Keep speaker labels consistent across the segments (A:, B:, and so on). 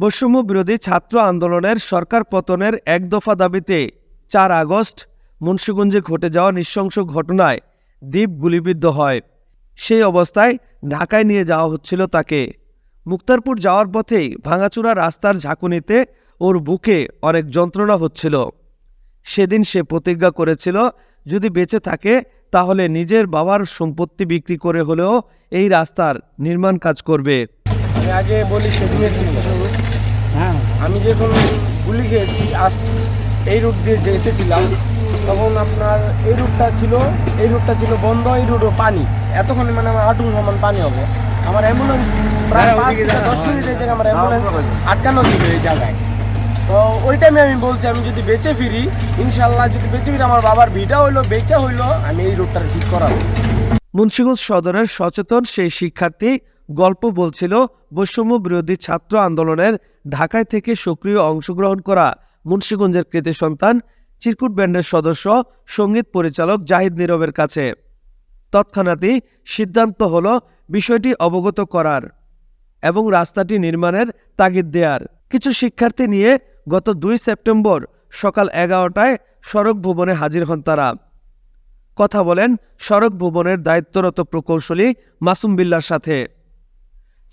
A: বৈষম্য বিরোধী ছাত্র আন্দোলনের সরকার পতনের এক দফা দাবিতে চার আগস্ট মুন্সীগঞ্জে ঘটে যাওয়া নৃশংস ঘটনায় দ্বীপ গুলিবিদ্ধ হয়। সেই অবস্থায় ঢাকায় নিয়ে যাওয়া হচ্ছিল তাকে। মুক্তারপুর যাওয়ার পথেই ভাঙাচুরা রাস্তার ঝাঁকুনিতে ওর বুকে অনেক যন্ত্রণা হচ্ছিল। সেদিন সে প্রতিজ্ঞা করেছিল, যদি বেঁচে থাকে, তাহলে নিজের বাবার সম্পত্তি বিক্রি করে হলেও এই রাস্তার নির্মাণ কাজ করবে।
B: আমি আগে বলি সিনেমা
C: হ্যাঁ।
B: আমি যখন গুলি খেয়েছি আস এই রুট দিয়ে যেতেছিলাম তখন আপনার এই রুটটা ছিল এই রুটটা ছিল বন্ধ এই রুটও পানি। এতক্ষণে মানে আমার আটুন সমান পানি হবে। আমার অ্যাম্বুলেন্স প্রায়
C: হ্যাঁ,
B: পাঁচ থেকে দশ। মিনিট এসে আমার অ্যাম্বুলেন্স আটকানো ছিল এই জায়গায়। তো ওই টাইমে আমি বলছি আমি যদি বেঁচে ফিরি ইনশাল্লাহ যদি বেঁচে ফিরি আমার বাবার ভিটা হইল বেঁচে হইল আমি এই রুটটা ঠিক করাবো।
A: মুন্সিগঞ্জ সদরের সচেতন সেই শিক্ষার্থী গল্প বলছিল, বৈষম্য বিরোধী ছাত্র আন্দোলনের ঢাকায় থেকে সক্রিয় অংশগ্রহণ করা মুন্সিগঞ্জের কৃতি সন্তান চিরকুট ব্যান্ডের সদস্য সংগীত পরিচালক জাহিদ নীরবের কাছে। তৎক্ষণাৎই সিদ্ধান্ত হল বিষয়টি অবগত করার এবং রাস্তাটি নির্মাণের তাগিদ দেয়ার। কিছু শিক্ষার্থী নিয়ে গত দুই সেপ্টেম্বর সকাল এগারোটায় সড়ক ভবনে হাজির হন তারা। কথা বলেন সড়ক ভবনের দায়িত্বরত প্রকৌশলী মাসুম বিল্লার সাথে।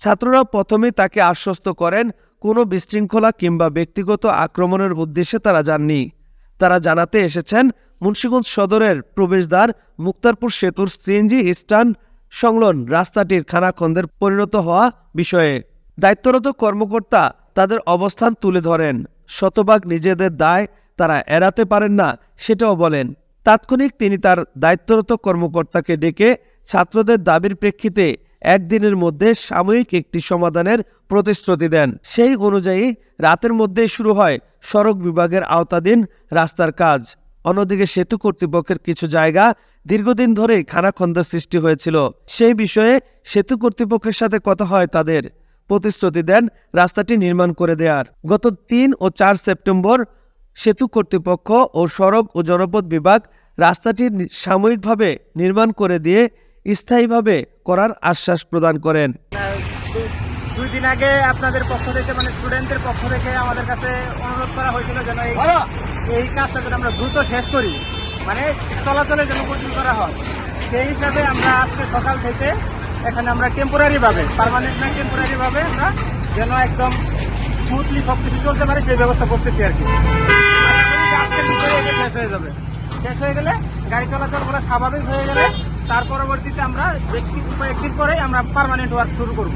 A: ছাত্ররা প্রথমে তাকে আশ্বস্ত করেন, কোনো বিশৃঙ্খলা কিংবা ব্যক্তিগত আক্রমণের উদ্দেশ্যে তারা যাননি। তারা জানাতে এসেছেন, মুন্সিগঞ্জ সদরের প্রবেশদ্বার, মুক্তারপুর সেতুর সিএনজি স্ট্যান্ড সংলগ্ন রাস্তাটির খানাখন্দের পরিণত হওয়া বিষয়ে। দায়িত্বরত কর্মকর্তা তাদের অবস্থান তুলে ধরেন। শতভাগ নিজেদের দায় তারা এড়াতে পারেন না, সেটাও বলেন। তাৎক্ষণিক তিনি তার দায়িত্বরত কর্মকর্তাকে ডেকে ছাত্রদের দাবির প্রেক্ষিতে একদিনের মধ্যে সাময়িক একটি সমাধানের প্রতিশ্রুতি দেন। সেই অনুযায়ী রাতের মধ্যে শুরু হয় সড়ক বিভাগের আওতাধীন রাস্তার কাজ। অন্যদিকে সেতু কর্তৃপক্ষের কিছু জায়গা দীর্ঘদিন ধরেই খানাখন্দের সৃষ্টি হয়েছিল। সেই বিষয়ে সেতু কর্তৃপক্ষের সাথে কথা হয় তাদের। প্রতিশ্রুতি দেন রাস্তাটি নির্মাণ করে দেয়ার। গত তিন ও চার সেপ্টেম্বর সেতু কর্তৃপক্ষ ও সড়ক ও জনপথ বিভাগ রাস্তাটি সাময়িকভাবে নির্মাণ করে দিয়ে স্থায়ীভাবে করার আশ্বাস প্রদান করেন।
D: দুই দিন আগে আপনাদের পক্ষ থেকে মানে স্টুডেন্টদের পক্ষ থেকে আমাদের কাছে অনুরোধ করা হয়েছিল যেন এই এই কাজটা যেন আমরা দ্রুত শেষ করি মানে চলাচলের জন্য প্রচুর করা হয়। সেই হিসাবে আমরা আজকে সকাল থেকে এখানে আমরা টেম্পোরারি ভাবে পার্মানেন্ট না টেম্পোরারিভাবে আমরা যেন একদম স্মুথলি সব কিছু চলতে পারে সেই ব্যবস্থা করতেছি আর কি। শেষ হয়ে গেলে গাড়ি চলাচল করা স্বাভাবিক হয়ে গেলে তার পরবর্তীতে আমরা বেশ কিছু পরেই আমরা পার্মানেন্ট ওয়ার্ক শুরু করব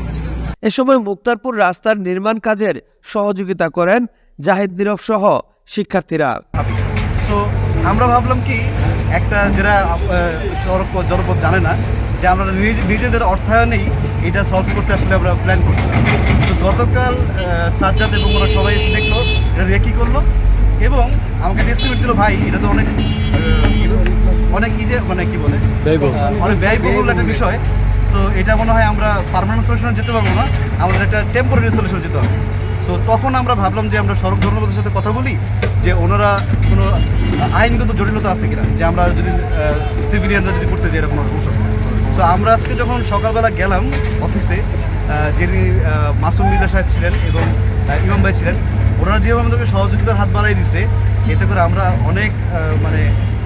A: এ সময় মুক্তারপুর রাস্তার নির্মাণ কাজের সহযোগিতা করেন জাহিদ নীরব সহ শিক্ষার্থীরা।
C: সো আমরা ভাবলাম কি, একটা যারা সড়ক জনপথ জানে না, যে আমরা নিজ- নিজেদের অর্থায়নেই এটা সলভ করতে আসলে আমরা প্ল্যান করছি। তো গতকাল সাজ্জাদ এবং ওরা সবাই এসে দেখল, এটা রেকি করল। এবং আমাকে এস্টিমেট দিল ভাই এটা তো অনেক অনেক ইজে মানে কি বলে? অনেক ব্যয়বহুল একটা বিষয়। সো এটা মনে হয় আমরা পার্মানেন্ট সলিউশনে যেতে পারব না আমাদের একটা টেম্পোরারি সলিউশন যেতে হবে। সো তখন আমরা ভাবলাম যে আমরা সড়ক ধর্মপদের সাথে কথা বলি যে ওনারা কোনো আইনগত জটিলতা আছে কিনা যে আমরা যদি সিভিলিয়ানরা যদি করতে যাই এরকম সমস্যা সো আমরা আজকে যখন সকালবেলা গেলাম অফিসে যিনি মাসুম মিল্লা সাহেব ছিলেন এবং ইমাম ভাই ছিলেন ওনারা যেভাবে আমাদেরকে সহযোগিতার হাত বাড়াই দিছে, এতে করে আমরা অনেক মানে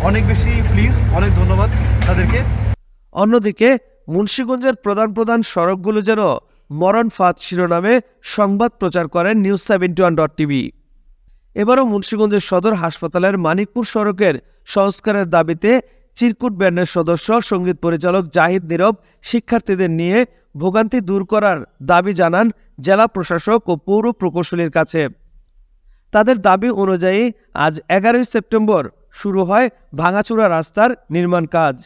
C: অনেক বেশি প্লিজ অনেক ধন্যবাদ তাদেরকে।
A: অন্যদিকে মুন্সিগঞ্জের প্রধান প্রধান সড়কগুলো যেন মরণ ফাঁদ শিরোনামে সংবাদ প্রচার করেন news seventy one dot TV. এবারও মুন্সিগঞ্জের সদর হাসপাতালের মানিকপুর সড়কের সংস্কারের দাবিতে চিরকুট ব্যান্ডের সদস্য, সংগীত পরিচালক জাহিদ নীরব শিক্ষার্থীদের নিয়ে ভোগান্তি দূর করার দাবি জানান জেলা প্রশাসক ও পৌর প্রকৌশলীর কাছে। তাদের দাবি অনুযায়ী আজ এগারোই সেপ্টেম্বর শুরু হয় ভাঙাচুরা রাস্তার নির্মাণ কাজ।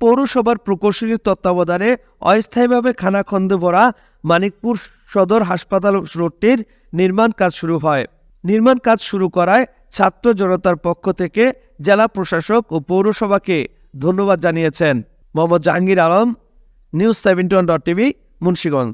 A: পৌরসভার প্রকৌশলীর তত্ত্বাবধানে অস্থায়ীভাবে খানাখন্দে ভরা মানিকপুর সদর হাসপাতাল রোডটির নির্মাণ কাজ শুরু হয়। নির্মাণ কাজ শুরু করায় ছাত্র জনতার পক্ষ থেকে জেলা প্রশাসক ও পৌরসভাকে ধন্যবাদ জানিয়েছেন। Mohammad Jahangir Alam, news seventy one dot TV, Munshiganj.